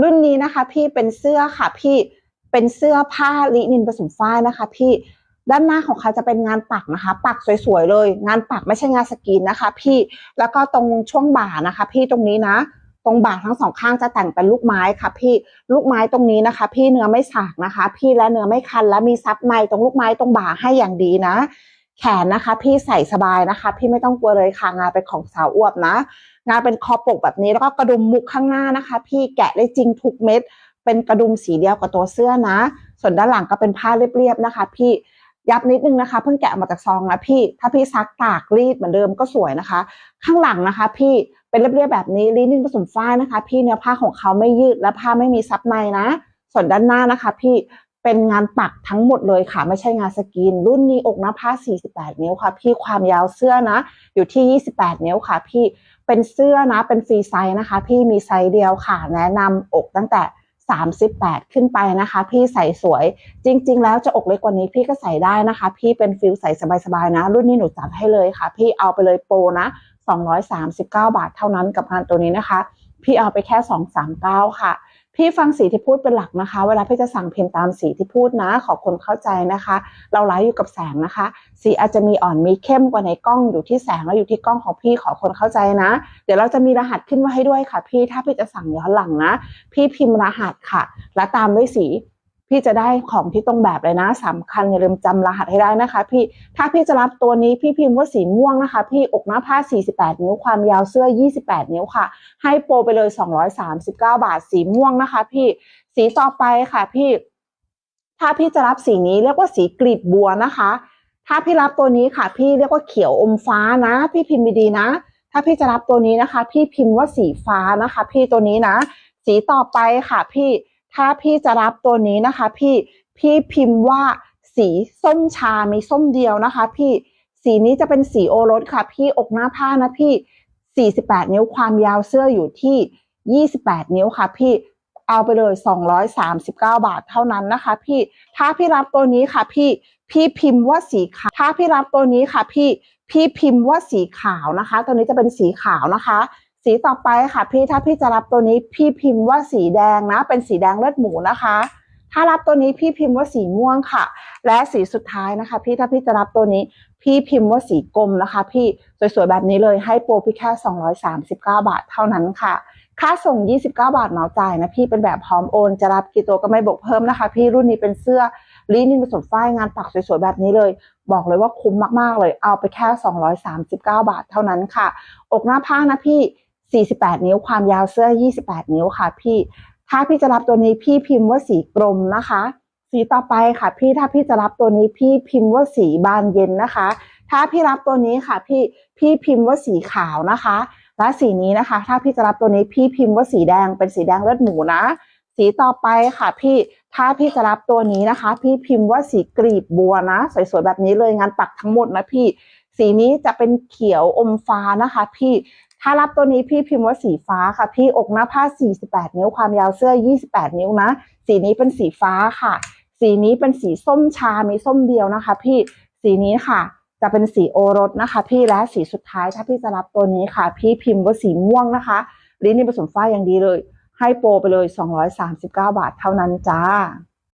รุ่นนี้นะคะ พี่เป็นเสื้อค่ะ พี่เป็นเสื้อผ้าลินินผสมฝ้ายนะคะ พี่ด้านหน้าของเขาจะเป็นงานปักนะคะ ปักสวยๆเลย งานปักไม่ใช่งานสกรีนนะคะ พี่แล้วก็ตรงช่วงบ่านะคะ พี่ตรงนี้นะ ตรงบ่าทั้งสองข้างจะแต่งเป็นลูกไม้ค่ะ พี่ลูกไม้ตรงนี้นะคะ พี่เนื้อไม่สากนะคะ พี่และเนื้อไม่คันและมีซับในตรงลูกไม้ตรงบ่าให้อย่างดีนะ แขนนะคะ พี่ใส่สบายนะคะ พี่ไม่ต้องกลัวเลยค่ะงานเป็นของสาวอวบนะ งานเป็นคอปกแบบนี้แล้วก็กระดุมมุกข้างหน้านะคะ พี่แกะได้จริงทุกเม็ด เป็นกระดุมสีเดียวกับตัวเสื้อนะ ส่วนด้านหลังก็เป็นผ้าเรียบๆนะคะ พี่ยับนิดนึงนะคะ เพิ่งแกะออกมาจากซองนะพี่ ถ้าพี่ซักตากรีดเหมือนเดิมก็สวยนะคะ ข้างหลังนะคะ พี่เป็นเรียบๆแบบนี้ลินินผสมฝ้ายนะคะ พี่เนื้อผ้าของเขาไม่ยืดและผ้าไม่มีซับในนะ ส่วนด้านหน้านะคะ พี่ เป็นงานปักทั้งหมดเลยค่ะ ไม่ใช่งานสกรีนรุ่นนี้อกหน้าผ้า 48 นิ้วค่ะ พี่ความยาวเสื้อนะ อยู่ที่ 28 นิ้วค่ะ พี่เป็นเสื้อนะเป็นฟรีไซส์นะคะ พี่มีไซส์เดียวค่ะ แนะนำอกตั้งแต่ 38 ขึ้นไปนะคะ พี่ใส่สวย จริง ๆ แล้วจะอกเล็กกว่านี้พี่ก็ใส่ได้นะคะ พี่เป็นฟิลใส่สบายๆนะ รุ่นนี้หนูจัดให้เลยค่ะ พี่เอาไปเลยโปรนะ 239 บาทเท่านั้นกับงานตัวนี้นะคะ พี่เอาไปแค่ 239 ค่ะ พี่ฟังสีที่พูดเป็นหลักนะคะ เวลาพี่จะสั่งเพนตามสีที่พูดนะ ขอคนเข้าใจนะคะ เราไลฟ์อยู่กับแสงนะคะ สีอาจจะมีอ่อนมีเข้มกว่าในกล้องอยู่ที่แสงและอยู่ที่กล้องของพี่ขอคนเข้าใจนะ เดี๋ยวเราจะมีรหัสขึ้นมาให้ด้วยค่ะ พี่ถ้าพี่จะสั่งย้อนหลังนะ พี่พิมพ์รหัสค่ะ และตามด้วยสี พี่จะได้ของที่ตรงแบบเลยนะสำคัญอย่าลืมจำรหัสให้ได้นะคะ พี่ถ้าพี่จะรับตัวนี้พี่พิมพ์ว่าสีม่วงนะคะ พี่อกหน้าผ้า 48 นิ้วความยาวเสื้อ 28 นิ้วค่ะ ให้โปรไปเลย 239 บาทสีม่วงนะคะ พี่สีต่อไปค่ะ พี่ ถ้าพี่จะรับสีนี้เรียกว่าสีกลีบบัวนะคะ ถ้าพี่รับตัวนี้ค่ะ พี่เรียกว่าเขียวอมฟ้านะ พี่พิมพ์ดีๆนะ ถ้าพี่จะรับตัวนี้นะคะ พี่พิมพ์ว่าสีฟ้านะคะ พี่ตัวนี้นะ สีต่อไปค่ะ พี่ ถ้าพี่จะรับตัวนี้นะคะ พี่พี่พิมพ์ว่าสีส้มชา มีส้มเดียวนะคะ พี่สีนี้จะเป็นสีโอรสค่ะ พี่อกหน้าผ้านะพี่ 48 นิ้วความยาวเสื้ออยู่ที่ 28 นิ้วค่ะ พี่เอาไปเลย 239 บาทเท่านั้นนะคะ พี่ถ้าพี่รับตัวนี้ค่ะ พี่พี่พิมพ์ว่าสีขาวถ้าพี่รับตัวนี้ค่ะ พี่พี่พิมพ์ว่าสีขาวนะคะ ตัวนี้จะเป็นสีขาวนะคะ สีต่อไปค่ะพี่ถ้าพี่จะรับตัวนี้พี่พิมพ์ว่าสีแดงนะ เป็นสีแดงเลือดหมูนะคะ ถ้ารับตัวนี้พี่พิมพ์ว่าสีม่วงค่ะ และสีสุดท้ายนะคะ พี่ถ้าพี่จะรับตัวนี้พี่พิมพ์ว่าสีกรมนะคะ พี่สวยๆแบบนี้เลยให้โปรพี่แค่239 บาทเท่านั้นค่ะ ค่าส่ง 29 บาทเหมาจ่ายนะพี่เป็นแบบพร้อมโอน จะรับกี่ตัวก็ไม่บวกเพิ่มนะคะ พี่รุ่นนี้เป็นเสื้อลีนินผสมฝ้ายงานปักสวยๆแบบนี้เลย บอกเลยว่าคุ้มมากๆเลยเอาไปแค่ 239 บาทเท่านั้นค่ะ อกหน้าผ้านะพี่ 48 นิ้ว ความยาวเสื้อ 28 นิ้วค่ะ พี่ ถ้าพี่จะรับตัวนี้พี่พิมพ์ว่าสีกรมนะคะ สีต่อไปค่ะ พี่ถ้าพี่จะรับตัวนี้พี่พิมพ์ว่าสีบานเย็นนะคะ ถ้าพี่รับตัวนี้ค่ะ พี่พี่พิมพ์ว่าสีขาวนะคะ และสีนี้นะคะ ถ้าพี่จะรับตัวนี้พี่พิมพ์ว่าสีแดงเป็นสีแดงเลือดหมูนะ สีต่อไปค่ะ พี่ถ้าพี่จะรับตัวนี้นะคะ พี่พิมพ์ว่าสีกรีบบัวนะสวยๆแบบนี้เลยงานปักทั้งหมดนะพี่สีนี้จะเป็นเขียวอมฟ้านะคะ พี่ ถ้ารับตัวนี้พี่พิมพ์ว่าสีฟ้าค่ะ พี่อกหน้าผ้า 48 นิ้วความยาวเสื้อ 28 นิ้วนะ สีนี้เป็นสีฟ้าค่ะ สีนี้เป็นสีส้มชา มีส้มเดียวนะคะ พี่ สีนี้ค่ะ จะเป็นสีโอรสนะคะ พี่ และสีสุดท้ายถ้าพี่จะรับตัวนี้ค่ะ พี่พิมพ์ว่าสีม่วงนะคะ ลิ้นนี่ผสมฝ้ายอย่างดีเลย ให้โปรไปเลย 239 บาทเท่านั้นจ้า